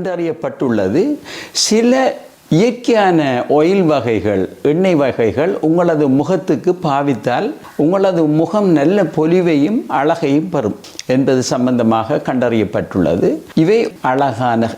கண்டறியப்பட்டுள்ளது. சில இயற்கையான ஆயில் வகைகள் எண்ணெய் வகைகள் உங்களது முகத்துக்கு பாவித்தால் உங்களது முகம் நல்ல பொலிவையும் அழகையும் பெறும் என்பது சம்பந்தமாக கண்டறியப்பட்டுள்ளது. இவை அழகான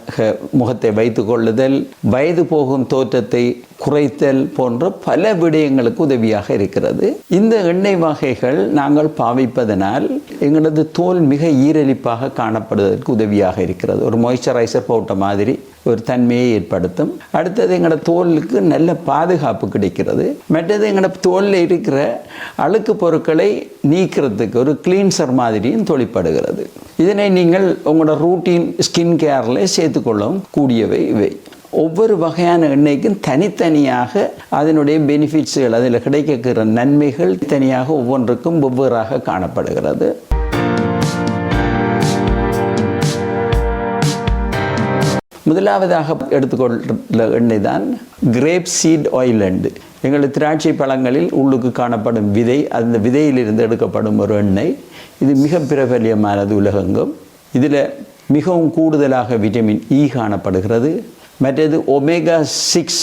முகத்தை வைத்து கொள்ளுதல் வயது போகும் தோற்றத்தை குறைத்தல் போன்ற பல விடயங்களுக்கு உதவியாக இருக்கிறது. இந்த எண்ணெய் வகைகள் நாங்கள் பாவிப்பதனால் எங்களது தோல் மிக ஈரலிப்பாக காணப்படுவதற்கு உதவியாக இருக்கிறது. ஒரு மாய்ஸ்சரைசர் போட்ட மாதிரி ஒரு தன்மையை ஏற்படுத்தும். அடுத்தது எங்களோட தோலுக்கு நல்ல பாதுகாப்பு கிடைக்கிறது. மற்றது எங்களோட தோலில் இருக்கிற அழுக்கு பொருட்களை நீக்கிறதுக்கு ஒரு கிளீன்சர் மாதிரியும் தொழிற்படுகிறது. இதனை நீங்கள் உங்களோட ரூட்டீன் ஸ்கின் கேரில் சேர்த்துக்கொள்ளவும் கூடியவை இவை. ஒவ்வொரு வகையான எண்ணெய்க்கும் தனித்தனியாக அதனுடைய பெனிஃபிட்ஸ்கள் அதில் கிடைக்கிற நன்மைகள் தனியாக ஒவ்வொன்றுக்கும் வெவ்வேறாக காணப்படுகிறது. முதலாவதாக எடுத்துக்கொள்ள எண்ணெய் தான் கிரேப் சீட் ஆயிலண்டு எங்கள் திராட்சை பழங்களில் உள்ளுக்கு காணப்படும் விதை அந்த விதையிலிருந்து எடுக்கப்படும் ஒரு எண்ணெய். இது மிக பிரபல்யமானது உலகெங்கும். இதில் மிகவும் கூடுதலாக விட்டமின் இ e காணப்படுகிறது. மற்றது ஒமேகா சிக்ஸ்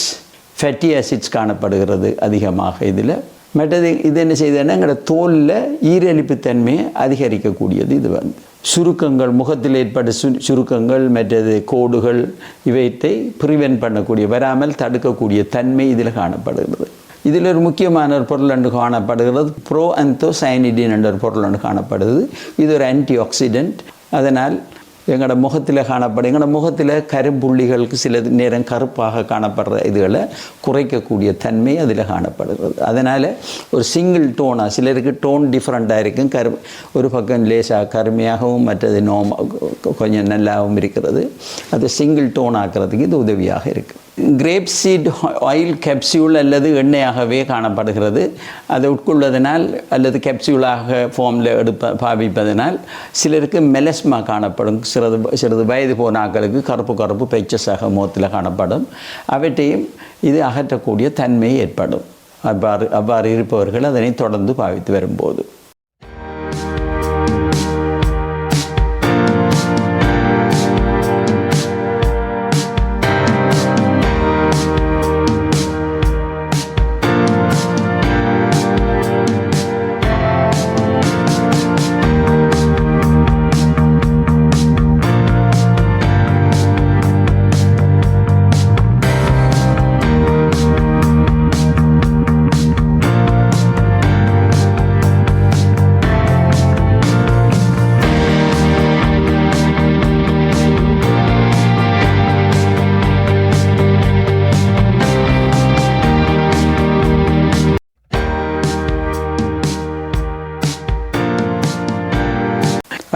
ஃபேட்டி ஆசிட்ஸ் காணப்படுகிறது அதிகமாக இதில். மற்றது இது என்ன செய்யுதுன்னா எங்களோட தோலில் ஈரழிப்பு தன்மையை அதிகரிக்கக்கூடியது இது வந்து. சுருக்கங்கள் முகத்தில் ஏற்பட்ட சு சுருக்கங்கள் மற்றது கோடுகள் இவற்றை ப்ரிவென்ட் பண்ணக்கூடிய வராமல் தடுக்கக்கூடிய தன்மை இதில் காணப்படுகிறது. இதில் ஒரு முக்கியமான ஒரு பொருள் என்று காணப்படுகிறது ப்ரோ அந்தோ சைனிடின் என்ற ஒரு பொருள் என்று காணப்படுது இது ஒரு ஆன்டி ஆக்சிடென்ட் அதனால் எங்களோட முகத்தில் காணப்படும் எங்களோட முகத்தில் கரும்புள்ளிகளுக்கு சில நேரம் கருப்பாக காணப்படுற இதுகளை குறைக்கக்கூடிய தன்மை அதில் காணப்படுகிறது. அதனால் ஒரு சிங்கிள் டோனாக சிலருக்கு டோன் டிஃப்ரெண்ட்டாக இருக்கும். கரு ஒரு பக்கம் லேசாக கருமையாகவும் மற்றது நோம கொஞ்சம் நல்லாவும் இருக்கிறது. அது சிங்கிள் டோன் ஆக்கிறதுக்கு இது உதவியாக இருக்குது கிரேப் சீட் ஆயில் கேப்சியூல் அல்லது எண்ணெயாகவே காணப்படுகிறது. அதை உட்கொள்வதனால் அல்லது கேப்சியூலாக ஃபார்மில் எடுப்ப பாவிப்பதனால் சிலருக்கு மெலஸ்மா காணப்படும். சிறிது சிறிது வயது போன ஆக்களுக்கு கருப்பு கருப்பு பெச்சஸாக முகத்தில் காணப்படும். அவற்றையும் இது அகற்றக்கூடிய தன்மை ஏற்படும். அவ்வாறு அவ்வாறு இருப்பவர்கள் அதனை தொடர்ந்து பாவித்து வரும்போது.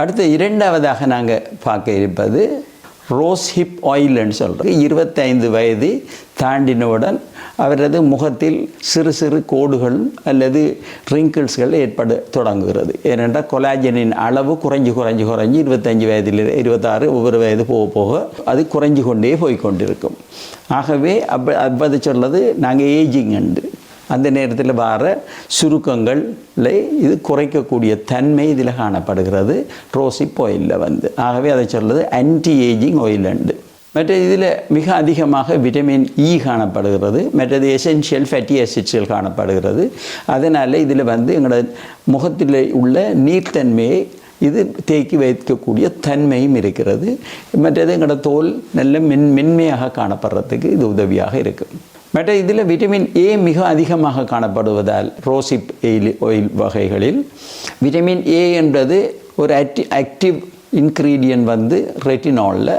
அடுத்து இரண்டாவதாக நாங்கள் பார்க்க இருப்பது ரோஸ் ஹிப் ஆயில்னு சொல்கிறது இருபத்தைந்து வயது தாண்டினவுடன் அவரது முகத்தில் சிறு சிறு கோடுகள் அல்லது ரிங்கிள்ஸ்கள் ஏற்பட தொடங்குகிறது. ஏனென்றால் கொலாஜனின் அளவு குறைஞ்சு குறைஞ்சு குறைஞ்சு இருபத்தஞ்சு வயதில் இருபத்தாறு ஒவ்வொரு வயது போக போக அது குறைஞ்சு கொண்டே போய் கொண்டிருக்கும். ஆகவே அப்போ அப்போ சொல்றது நாங்கள் ஏஜிங் அண்டு அந்த நேரத்தில் வர சுருக்கங்களை இது குறைக்கக்கூடிய தன்மை இதில் காணப்படுகிறது. ரோசிப் ஆயிலில் வந்து. ஆகவே அதை சொல்வது ஆன்டி ஏஜிங் ஆயிலண்டு மற்ற இதில் மிக அதிகமாக விட்டமின் இ e காணப்படுகிறது. மற்றது எசென்ஷியல் ஃபேட்டி ஆசிட்ஸ்கள் காணப்படுகிறது. அதனால் இதில் வந்து எங்களோட முகத்தில் உள்ள நீர்த்தன்மையை இது தேக்கி வைக்கக்கூடிய தன்மையும் இருக்கிறது. மற்றது எங்களோட தோல் நல்ல மென் மென்மையாக காணப்படுறதுக்கு இது உதவியாக இருக்கும் மற்ற இதில் விட்டமின் ஏ மிக அதிகமாக காணப்படுவதால் ரோசிப் எயில் ஆயில் வகைகளில் விட்டமின் ஏ என்பது ஒரு ஆக்டி ஆக்டிவ் இன்க்ரீடியன்ட் வந்து ரெட்டினாலில்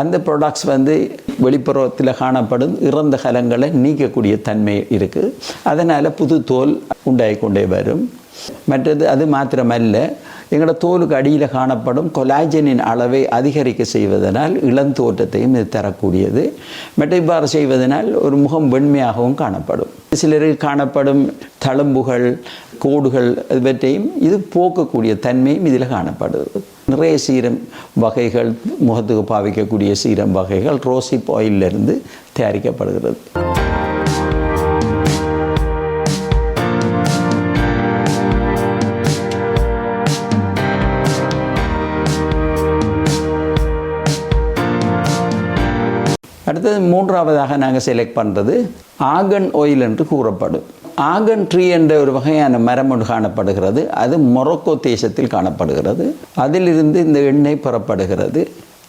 அந்த ப்ராடக்ட்ஸ் வந்து வெளிப்புறத்தில் காணப்படும் இறந்த கலங்களை நீக்கக்கூடிய தன்மை இருக்குது அதனால் புது தோல் உண்டாகி கொண்டே வரும். மற்றது அது மாத்திரமல்ல எங்களோட தோலுக்கு அடியில் காணப்படும் கொலாஜனின் அளவை அதிகரிக்க செய்வதனால் இளந்தோற்றத்தையும் இது தரக்கூடியது. மற்ற செய்வதனால் ஒரு முகம் வெண்மையாகவும் காணப்படும். சிலருக்கு காணப்படும் தழும்புகள் கோடுகள் இவற்றையும் இது போக்கக்கூடிய தன்மையும் இதில் காணப்படுது நிறைய சீரம் வகைகள் முகத்துக்கு பாவிக்கக்கூடிய சீரம் வகைகள் ரோசிப் ஆயிலிருந்து தயாரிக்கப்படுகிறது. அடுத்தது மூன்றாவதாக நாங்கள் செலக்ட் பண்ணுறது ஆகன் ஆயில் என்று கூறப்படும் ஆகன் ட்ரீ என்ற ஒரு வகையான மரம் ஒன்று காணப்படுகிறது. அது மொரோக்கோ தேசத்தில் காணப்படுகிறது. அதிலிருந்து இந்த எண்ணெய் பெறப்படுகிறது.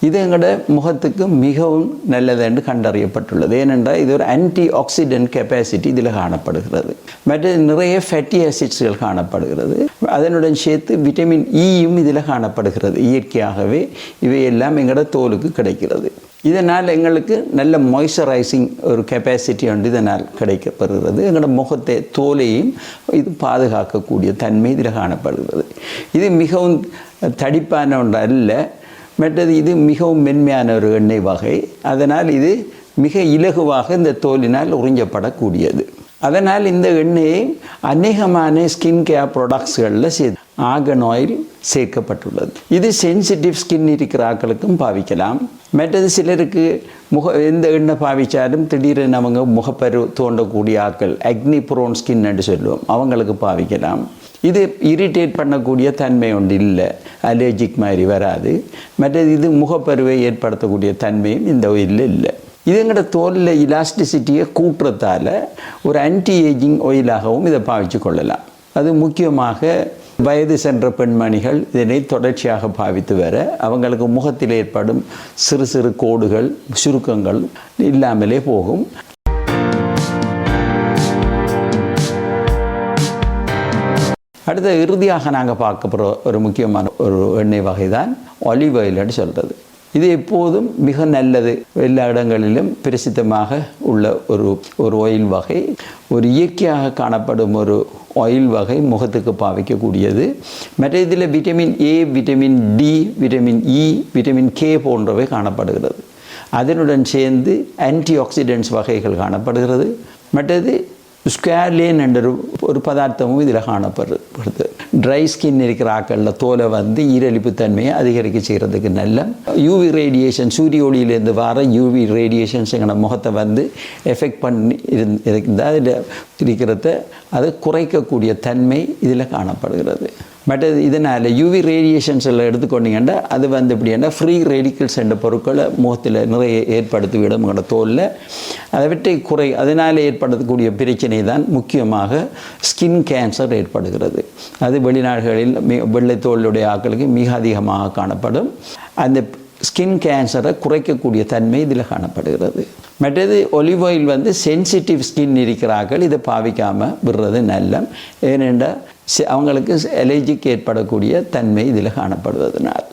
இது எங்களோட முகத்துக்கு மிகவும் நல்லது என்று கண்டறியப்பட்டுள்ளது. ஏனென்றால் இது ஒரு ஆன்டி ஆக்சிடென்ட் கெப்பாசிட்டி இதில் காணப்படுகிறது. மற்ற நிறைய ஃபேட்டி ஆசிட்ஸ்கள் காணப்படுகிறது. அதனுடன் சேர்த்து விட்டமின் ஈயும் e இதில் காணப்படுகிறது. இயற்கையாகவே இவையெல்லாம் எங்களோட தோலுக்கு கிடைக்கிறது. இதனால் எங்களுக்கு நல்ல மாய்ஸ்சரைசிங் ஒரு கெப்பாசிட்டி வந்து இதனால் கிடைக்கப்படுகிறது. எங்களோட முகத்தை தோலையும் இது பாதுகாக்கக்கூடிய தன்மை இதில் காணப்படுகிறது. இது மிகவும் தடிப்பான ஒன்று அல்ல மற்றது இது மிகவும் மென்மையான ஒரு எண்ணெய் வகை. அதனால் இது மிக இலகுவாக இந்த தோலினால் உறிஞ்சப்படக்கூடியது. அதனால் இந்த எண்ணெயை அநேகமான ஸ்கின் கேர் ப்ராடக்ட்ஸ்களில் சேர்த்து ஆகன் ஆயில் சேர்க்கப்பட்டுள்ளது. இது சென்சிட்டிவ் ஸ்கின் இருக்கிற ஆக்களுக்கும் பாவிக்கலாம். மற்றது சிலருக்கு முக எந்த எண்ணெய் பாவிச்சாலும் திடீரென அவங்க முகப்பரு தோண்டக்கூடிய ஆக்கள் அக்னி ப்ரோன் ஸ்கின் என்று சொல்லுவோம் அவங்களுக்கு பாவிக்கலாம். இது இரிட்டேட் பண்ணக்கூடிய தன்மை ஒன்று இல்லை அலர்ஜிக் மாதிரி வராது. மற்றது இது முகப்பருவை ஏற்படுத்தக்கூடிய தன்மையும் இந்த ஒயிலில் இல்லை. இது எங்களோட தோலில் இலாஸ்டிசிட்டியை கூட்டுறதால ஒரு ஆன்டி ஏஜிங் ஒயிலாகவும் இதை பாவிச்சு கொள்ளலாம். அது முக்கியமாக வயது சென்ற பெண்மணிகள் இதனை தொடர்ச்சியாக பாவித்து வர அவங்களுக்கு முகத்தில் ஏற்படும் சிறு சிறு கோடுகள் சுருக்கங்கள் இல்லாமலே போகும். அடுத்த இறுதியாக நாங்கள் பார்க்க போகிற ஒரு முக்கியமான ஒரு எண்ணெய் வகை தான் ஒலிவ் ஆயில்னு சொல்கிறது இது எப்போதும் மிக நல்லது. எல்லா இடங்களிலும் பிரசித்தமாக உள்ள ஒரு ஒரு ஆயில் வகை. ஒரு இயற்கையாக காணப்படும் ஒரு ஆயில் வகை முகத்துக்கு பாவிக்கக்கூடியது. மற்ற இதில் vitamin A vitamin D vitamin E vitamin K போன்றவை காணப்படுகிறது. அதனுடன் சேர்ந்து ஆன்டி ஆக்சிடென்ட்ஸ் வகைகள் காணப்படுகிறது. மற்றது ஸ்கேர்லேன் என்ற ஒரு- பதார்த்தமும் இதில் காணப்படுது ட்ரை ஸ்கின் இருக்கிற ஆக்களில் தோலை வந்து ஈரழிப்பு தன்மையை அதிகரிக்க செய்கிறதுக்கு நல்ல யூவி ரேடியேஷன் சூரிய ஒளியிலேருந்து வர யூவி ரேடியேஷன்ஸ் எங்களோட முகத்தை வந்து எஃபெக்ட் பண்ணி இருந் அதில் இருக்கிறத அதை குறைக்கக்கூடிய தன்மை இதில் காணப்படுகிறது பட் இதனால் யூவி ரேடியேஷன்ஸ் எல்லாம் எடுத்துக்கொண்டீங்கன்னா அது வந்து இப்படின்னா ஃப்ரீ ரேடிக்கல்ஸ் என்ற பொருட்களை முகத்தில் நிறைய ஏற்படுத்தி விடும் உங்களோட தோலில். அவற்றை குறை அதனால் ஏற்படுத்தக்கூடிய பிரச்சனை தான் முக்கியமாக ஸ்கின் கேன்சர் ஏற்படுகிறது. அது வெளிநாடுகளில் மி வெள்ளை தோலுடைய மிக அதிகமாக காணப்படும். அந்த ஸ்கின் கேன்சரை குறைக்கக்கூடிய தன்மை இதில் காணப்படுகிறது. மற்றது ஒலிவ் ஆயில் வந்து சென்சிட்டிவ் ஸ்கின் இருக்கிறார்கள் இதை பாவிக்காமல் விடுறது நல்ல ஏனென்றால் அவங்களுக்கு அலர்ஜிக்கு ஏற்படக்கூடிய தன்மை இதில் காணப்படுவதனால்.